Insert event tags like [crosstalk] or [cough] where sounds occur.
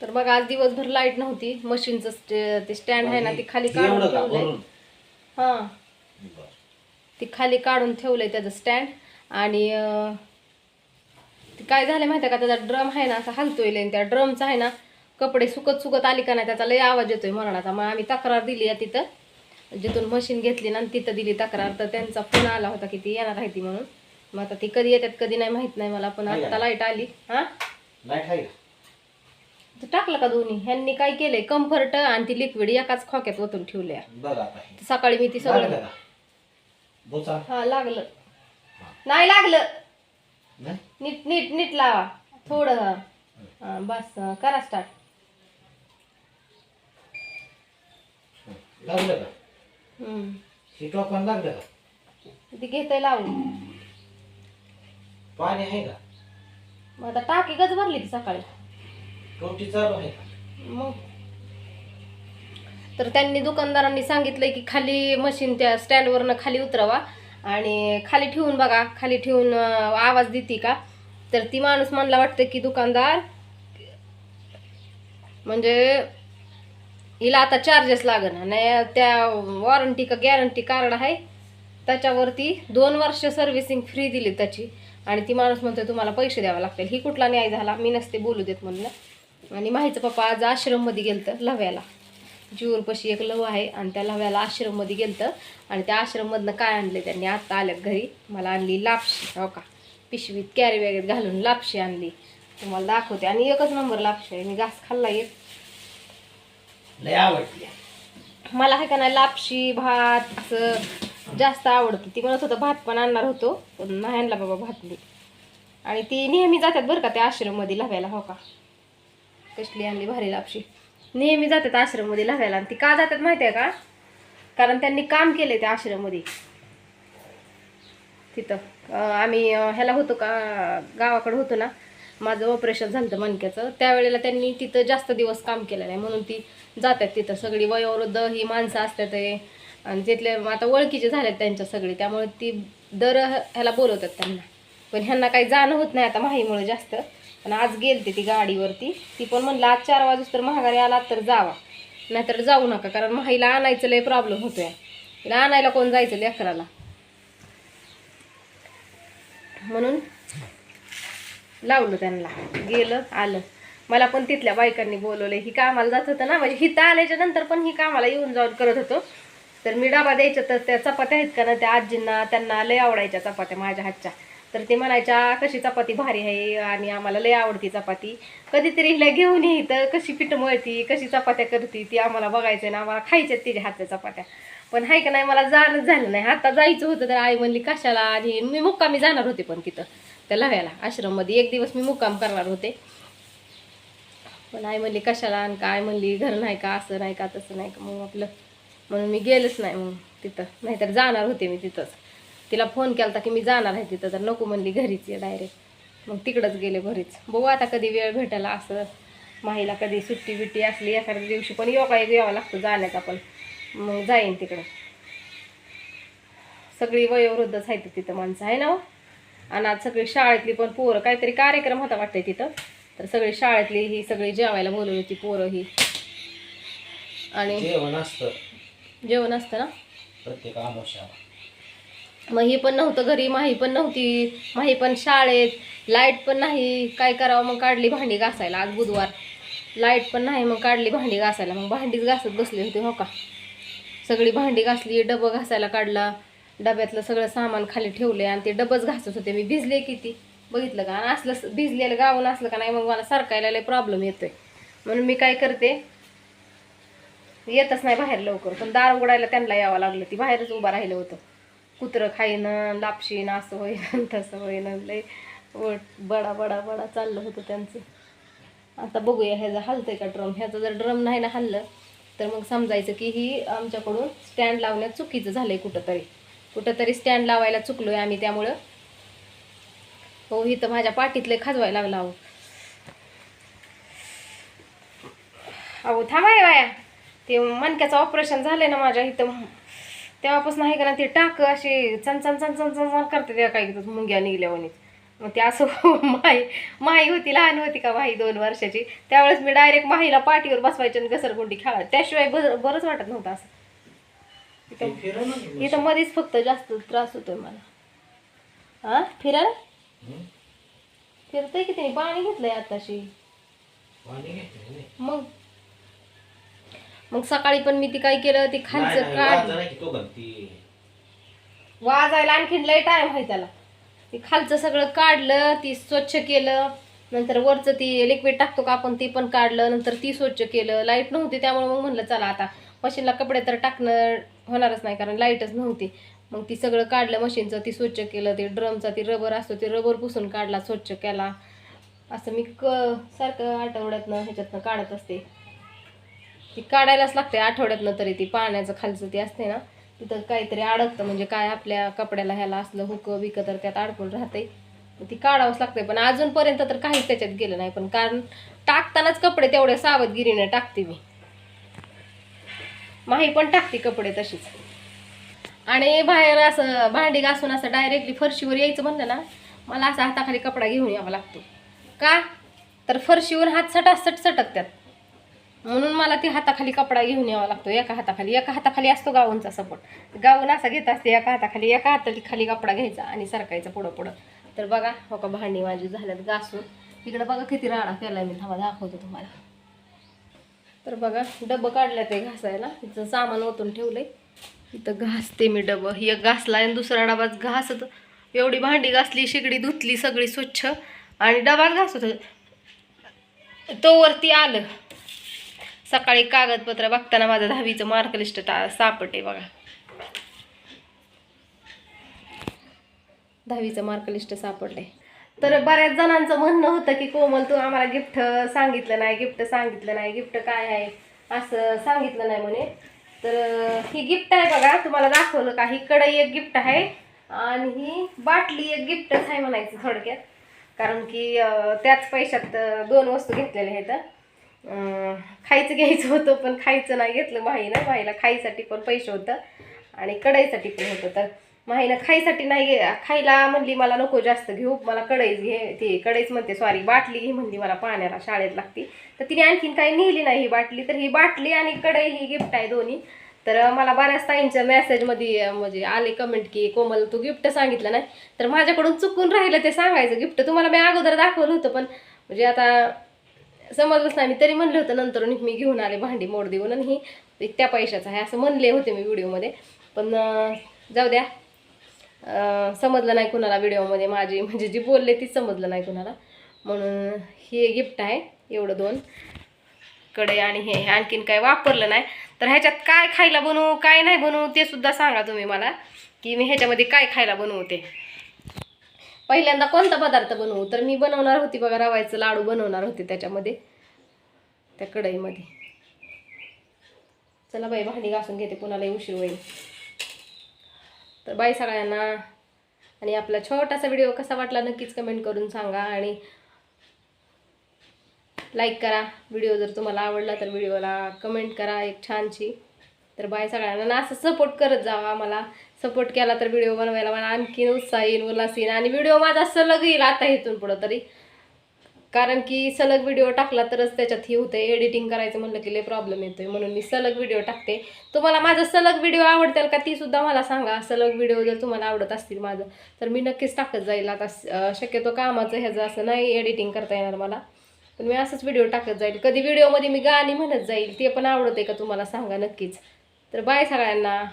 तर बघा आज दिवसभर लाइट नव्हती. मशीनचं ते स्टँड आहे ना ती खाली काढून ठेवलंय. हा. ती खाली काढून ठेवलंय त्याचं स्टँड आणि ते काय झालं माहिती आहे का? त्याचा ड्रम आहे ना असा हलतोय त्या ड्रमचा आहे ना कपडे सुकत सुकत आली का नाही त्याचा लय आवाज येतोय मरणाचा मग आम्ही तक्रार दिली आहे तिथं. जिथून मशीन घेतली ना आणि तिथं दिली तक्रार. तर त्यांचा फोन आला होता की ती येणार आहे ती म्हणून. मग आता ती कधी येतात कधी नाही माहीत नाही मला. पण आता लाइट आली. हा? लाइट आहे टाकलं का दोन्ही? ह्यांनी काय केलंय? कम्फर्ट आणि ती लिक्विड एकाच खोक्यात ओतून ठेवल्या. बघा आता हे. सकाळी मी ती लागलं सगळं का? बोचा. हा लागलं. नाही लागलं. नाही? नीट नीट नीट लावा. थोडं. हा, बस करा स्टार्ट लागलं का? ही टोपण लागलं का? ती घेतोय लावून? पाणी आहे का? मग आता टाकी गज भरली ती सकाळी. चालू आहे मग? तर त्यांनी दुकानदारांनी सांगितलंय की खाली मशीन त्या स्टँडवरनं खाली उतरवा आणि खाली ठेवून बघा खाली ठेवून आवाज देते का? तर ती माणूस मला वाटतं की दुकानदार म्हणजे हिला आता चार्जेस लागन आणि त्या वॉरंटी का गॅरंटी कार्ड आहे त्याच्यावरती दोन वर्ष सर्व्हिसिंग फ्री दिली त्याची. आणि ती माणूस म्हणतो तुम्हाला पैसे द्यावे लागतील. ही कुठला न्याय झाला? मी नसते बोलू देत म्हणलं. आणि माहीचं पप्पा आज आश्रममध्ये गेलतं लव्याला. जीवरपाशी एक लव आहे आणि त्या लव्याला आश्रममध्ये गेलतं. आणि त्या आश्रममधनं काय आणले त्यांनी? आत्ता आल्यात घरी. मला आणली लापशी हो का? पिशवीत कॅरी वगैरे घालून लापशी आणली. तुम्हाला दाखवते. आणि एकच नंबर लापशी आहे. मी घास खाल्ला एक. लय आवडली मला आहे का नाही लापशी भात असं जास्त आवडतं ती म्हणत होतं भात पण आणणार होतो. पण नाही आणला बाबा भात मी. आणि ती नेहमी जातात बरं का त्या आश्रममध्ये लव्याला हो का? कसली आणली भारी लापशी. नेहमी जातात आश्रममध्ये लागायला. आणि ती का जातात माहिती आहे का? कारण त्यांनी काम केले त्या आश्रममध्ये. तिथं. आम्ही ह्याला होतो का गावाकडे होतो ना माझं ऑपरेशन झालं होतं मणक्याचं. त्यावेळेला त्यांनी तिथं जास्त दिवस काम केलेलं आहे म्हणून ती जातात तिथं. सगळी वयोवृद्ध ही माणसं असतात ते आणि तिथले आता ओळखीचे झालेत त्यांच्या सगळे. त्यामुळे ती दर ह्याला बोलवतात त्यांना. पण ह्यांना काही जाणं होत नाही आता माहीमुळे जास्त. पण आज गेलते ती गाडीवरती. ती पण म्हणलं आज चार वाजूस तर महागारी आला तर जावा. नाहीतर जाऊ नका कारण माहीला आणायचं लय प्रॉब्लेम होतोय. तिला आणायला कोण जायचं लेकराला? म्हणून लावलं त्यांना. गेलं आलं. मला पण तिथल्या बायकांनी बोलवलं ही कामाला जात होतं ना म्हणजे हिथं आल्याच्यानंतर पण ही कामाला येऊन जाऊन करत होतो. तर मी डबा द्यायच्या तर त्या चपात्या आहेत का ना त्या आजींना त्यांना लय आवडायच्या चपात्या माझ्या हातच्या. तर ते म्हणायच्या कशी चपाती भारी आहे आणि आम्हाला लय आवडती चपाती. कधीतरी हिला घेऊन ये तर कशी पीठ मळती कशी चपात्या करते ती आम्हाला बघायचं आहे ना आम्हाला खायच्यात तिच्या हातच्या चपात्या. पण हाय का नाही मला जाणंच झालं नाही. आता जायचं होतं तर आई म्हणली कशाला? आणि मी मुक्कामी जाणार होते पण तिथं त्या लव्याला. आश्रममध्ये एक दिवस मी मुक्काम करणार होते. पण आई म्हणली कशाला? आणि काय? म्हणली घर नाही का? असं नाही का? तसं नाही का? मग आपलं म्हणून मी गेलंच नाही मग तिथं. नाहीतर जाणार होते मी तिथंच. तिला फोन केला की मी जाणार आहे तिथं तर नको म्हणली घरीच ये डायरेक्ट मग तिकडंच गेले घरीच. बघू आता कधी वेळ भेटायला असं. माहीला कधी सुट्टी बिट्टी असली एखाद्या दिवशी पण योगा एक यावं लागतं जाण्याचा पण मग जाईन तिकडं. सगळी वयोवृद्धच आहेत तिथं माणसं आहे ना हो? आणि आज सगळी शाळेतली पण पोरं काहीतरी कार्यक्रम होता वाटतंय तिथं. तर सगळी शाळेतली ही सगळी जेवायला बोलवली होती पोरं ही. आणि जेवण असतं. जेवण असतं ना? प्रत्येक आमोशा मग ही पण नव्हतं घरी माही पण नव्हती माही पण शाळेत लाइट पण नाही काय करावं मग काढली भांडी घासायला आज बुधवार. लाइट पण नाही मग काढली भांडी घासायला मग भांडीच घासत बसली होती हो का? सगळी भांडी घासली डबं घासायला काढला डब्यातलं सगळं सामान खाली ठेवलं आणि ते डबच घासत होते. मी भिजले किती? बघितलं का? आणि असलं भिजलेलं गावून असलं का नाही मग मला सारखायला लय प्रॉब्लेम येतोय. म्हणून मी काय करते येतच नाही बाहेर लवकर पण दार उघडायला त्यांना यावं लागलं ती बाहेरच उभं राहिलं होतं. कुत्रं खाईनं लापशीनं असं होईन [laughs] तसं होईन लय वट बडा बडा बडा चाललं होतं त्यांचं. आता बघूया ह्याचं हलतंय का ड्रम ह्याचं जर ड्रम नाही ना हललं तर मग समजायचं की ही आमच्याकडून स्टँड लावण्यात चुकीचं झालंय कुठंतरी. कुठंतरी स्टँड लावायला चुकलोय आम्ही त्यामुळं. हो इथं माझ्या पाठीतले खाजवायला लागला अहो. अहो थांबाय वाया ते मणक्याचं ऑपरेशन झालंय ना माझ्या इथं. तेव्हापासून आहे का ना ते टाक असे चन चन चन चन चन करते त्या काही मुंग्या निघल्यावानी मग ते असं [laughs] माई माई होती लहान होती का माई दोन वर्षाची. त्यावेळेस मी डायरेक्ट माहीला पाठीवर बसवायचे आणि घसरगुंडी खेळायला. त्याशिवाय बर बरंच वाटत नव्हतं असं. की इथं मध्येच फक्त जास्त त्रास होतोय मला. हा फिरायला? हं? फिरतंय की तिने पाणी घेतलंय आताशी. मग मग सकाळी पण मी ती काय केलं? ती खालचं काढ. वाजायला आणखीन लय टाइम आहे त्याला. ते खालचं सगळं काढलं ती स्वच्छ केलं. नंतर वरचं ती लिक्विड टाकतो का आपण ती पण काढलं. नंतर ती स्वच्छ केलं. लाइट नव्हती त्यामुळे मग म्हणलं चला आता मशीनला कपडे तर टाकणं होणारच नाही कारण लाईटच नव्हती. मग ती सगळं काढलं मशीनचं ती स्वच्छ केलं. ते ड्रमचा ती रबर असतो ते रबर पुसून काढला स्वच्छ केला. असं मी क सारखं आठवड्यातनं ह्याच्यातनं काढत असते. ती काढायलाच लागते आठवड्यातनं तरी ती पाण्याचं खालचं ती असते ना तिथं काहीतरी अडकतं. म्हणजे काय आपल्या कपड्याला ह्याला असलं हुक बिक तर त्यात अडकून राहते ती काढावंच लागते पण अजूनपर्यंत तर काहीच त्याच्यात गेलं नाही. पण कारण टाकतानाच कपडे तेवढ्या सावधगिरीने टाकते मी. माही पण टाकते कपडे तशीच. आणि बाहेर असं भांडी घासून असं डायरेक्टली फरशीवर यायचं म्हणलं ना मला असा हाताखाली कपडा घेऊन यावा लागतो. का? तर फरशीवर हात सटासट सटकतात. म्हणून मला ती हाताखाली कपडा घेऊन यावा लागतो. एका हाताखाली एका हाताखाली असतो गाऊनचा सपोर्ट गाऊन असा घेत असते एका हाताखाली एका हाताली खाली कपडा घ्यायचा आणि सरकायचा पुढं पुढं. तर बघा हो का भांडी माझी झाल्यात घासून. इकडं बघा किती राडा केला मी थांबा दाखवतो तुम्हाला. तर बघा डबं काढलं ते घासायला. तिचं सामान ओतून ठेवलंय. इथं घासते मी डबं. एक घासला आणि दुसरा डबाच घासत एवढी भांडी घासली शेगडी धुतली सगळी स्वच्छ आणि डबाच घासत होते. तो वरती आलं. सकाळी कागदपत्र बघताना माझं दहावीचं मार्कलिस्ट टा सापडते बघा. दहावीचं मार्कलिस्ट सापडले तर बऱ्याच जणांचं म्हणणं होतं की कोमल तू आम्हाला गिफ्ट सांगितलं नाही गिफ्ट सांगितलं नाही गिफ्ट काय आहे? असं सांगितलं नाही म्हणे. तर ही गिफ्ट आहे बघा तुम्हाला दाखवलं का? ही कढई एक गिफ्ट आहे आणि ही बाटली एक गिफ्टच आहे म्हणायचं थोडक्यात. कारण की त्याच पैशात दोन वस्तू घेतलेल्या आहेत. खायचं घ्यायचं होतं पण खायचं नाही घेतलं. माहीनं माहीला खायसाठी पण पैसे होतं आणि कढईसाठी पण होतं. तर माहीनं खायसाठी नाही घे खायला म्हणली मला नको जास्त घेऊ मला कढईच घे. ती कढईच म्हणते सॉरी बाटली घे म्हणली मला पाण्याला शाळेत लागती. तर तिने आणखीन काही नेली नाही ही बाटली. तर ही बाटली आणि कढई ही गिफ्ट आहे दोन्ही. तर मला बऱ्याच ताईंच्या मेसेजमध्ये म्हणजे आले कमेंट की कोमल तू गिफ्ट सांगितलं नाही. तर माझ्याकडून चुकून राहिलं ते सांगायचं. गिफ्ट तुम्हाला मी अगोदर दाखवलं होतं पण म्हणजे आता समजलंच नाही. मी तरी म्हणलं होतं नंतर मी घेऊन आले भांडी मोड देऊन आणि ही त्या पैशाचं आहे असं म्हणले होते मी व्हिडिओमध्ये. पण जाऊ द्या. समजलं नाही कुणाला व्हिडिओमध्ये माझी. म्हणजे जी बोलले तीच समजलं नाही कुणाला. म्हणून हे गिफ्ट आहे एवढं दोन. कडे आणि हे. हे आणखीन काय वापरलं नाही. तर ह्याच्यात काय खायला बनवू काय नाही बनवू ते सुद्धा सांगा तुम्ही मला. की मी ह्याच्यामध्ये काय खायला बनवू ते पहिल्यांदा कोणता पदार्थ बनवू? तर मी बनवणार होती बघा रवायचं लाडू बनवणार होते त्याच्यामध्ये. त्या कढईमध्ये. चला बाई भांडी घासून घेते कुणालाही उशीर होईल. तर बाई सगळ्यांना आणि आपला छोटासा व्हिडिओ कसा वाटला नक्कीच कमेंट करून सांगा आणि लाईक करा. व्हिडिओ जर तुम्हाला आवडला तर व्हिडिओला कमेंट करा एक छानशी. तर बाय सगळ्यांना. ना असं सपोर्ट करत जावा मला सपोर्ट केला तर व्हिडिओ बनवायला मला आणखीन उत्साह येईल उल्हास येईल. आणि व्हिडिओ माझा सलग येईल आता इथून पुढं तरी. कारण की सलग व्हिडिओ टाकला तरच त्याच्यात हे होतं एडिटिंग करायचं म्हणलं की लय प्रॉब्लेम येतोय. म्हणून मी सलग व्हिडिओ टाकते. तुम्हाला माझा सलग व्हिडिओ आवडतील का ती सुद्धा मला सांगा. सलग व्हिडिओ जर तुम्हाला आवडत असतील माझं तर मी नक्कीच टाकत जाईल. आता शक्यतो कामाचं ह्याचं असं नाही एडिटिंग करता येणार मला. पण मी असंच व्हिडिओ टाकत जाईल. कधी व्हिडिओमध्ये मी गाणी म्हणत जाईल ते पण आवडते का तुम्हाला सांगा नक्कीच. तर बाय सगळ्यांना.